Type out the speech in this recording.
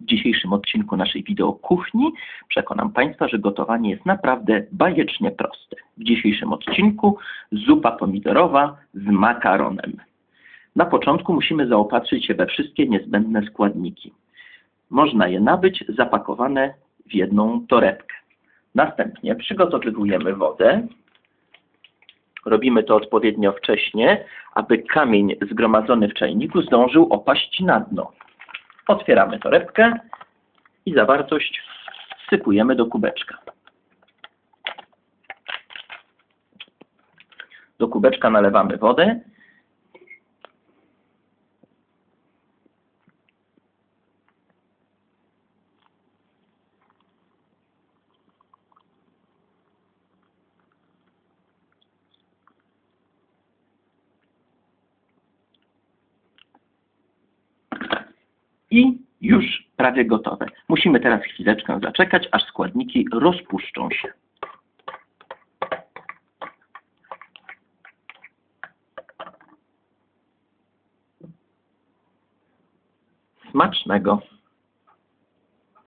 W dzisiejszym odcinku naszej wideo kuchni przekonam Państwa, że gotowanie jest naprawdę bajecznie proste. W dzisiejszym odcinku zupa pomidorowa z makaronem. Na początku musimy zaopatrzyć się we wszystkie niezbędne składniki. Można je nabyć zapakowane w jedną torebkę. Następnie przygotowujemy wodę. Robimy to odpowiednio wcześnie, aby kamień zgromadzony w czajniku zdążył opaść na dno. Otwieramy torebkę i zawartość wsypujemy do kubeczka. Do kubeczka nalewamy wodę. I już prawie gotowe. Musimy teraz chwileczkę zaczekać, aż składniki rozpuszczą się. Smacznego!